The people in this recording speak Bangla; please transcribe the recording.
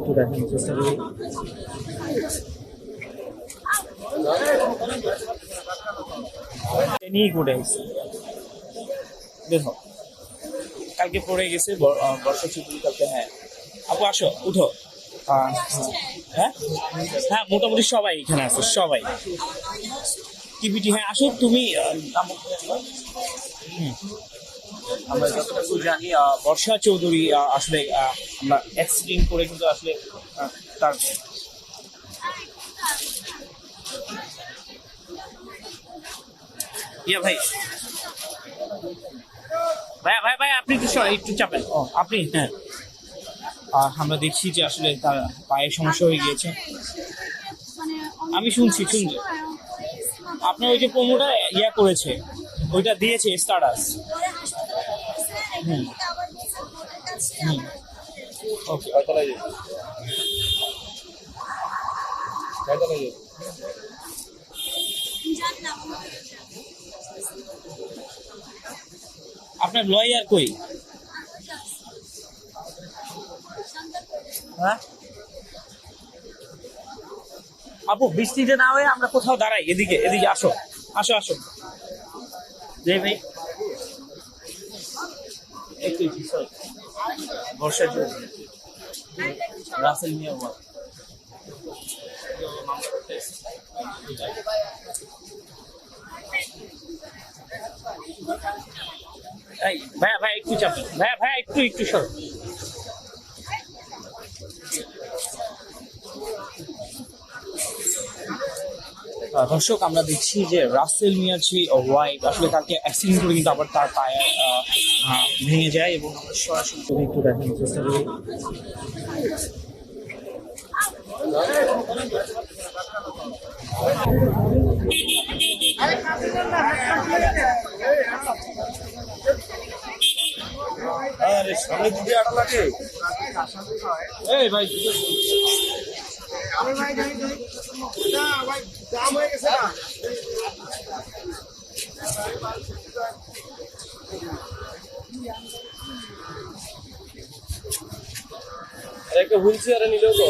একটু দেখানোর চেষ্টা করি দেখো কালকে পড়ে গেছে বর্ষা ছুটি কালকে হ্যাঁ। আপু আসো উঠো। হ্যাঁ? হ্যাঁ মোটামুটি সবাই এখানে আছে সবাই। টিভিটি হ্যাঁ আসো তুমি হুম। আমরা যতটুকু জানি বর্ষা চৌধুরী আসলে আমরা অ্যাক্সিডেন্ট করে কিন্তু আসলে তার ইয়া ভাই। ভাই ভাই ভাই আপনি একটু চাপেন। ও, আপনি হ্যাঁ। আমরা দেখছি যে আসলে তার পায়ে সমস্যা হয়ে গিয়েছে। আমি শুনছি শুনছি। আপনার ওই যে প্রমোটা ইয়া করেছে, ওইটা দিয়েছে স্টারাস হুম। হুম। ওকে আপনার লয়ার কই? হ্যাঁ? আপু বৃষ্টিতে না হয়ে আমরা কোথাও দাঁড়াই এদিকে এদিকে আসো। আসো আসো। জয় ভাই। একটু, sorry। বর্ষার জন্য রাসেল মিয়া ওয়ার্ড। এই ভাইয়া ভাই একটু চাপ ভাইয়া ভাইয়া একটু একটু সর দর্শক আমরা দেখছি যে রাসেল মিয়ার যে ওয়াইফ আসলে তাকে অ্যাক্সিডেন্ট করে কিন্তু আবার তার পায়ে ভেঙে যায় এবং আমরা সরাসরি ছবি একটু দেখানোর চেষ্টা করি। আরে সামনে যদি আটা লাগে এই ভাই আরে ভাই যাই যাই না ভাই জাম হয়ে গেছে না আরে একটা হুইল চেয়ারে নিলেও তো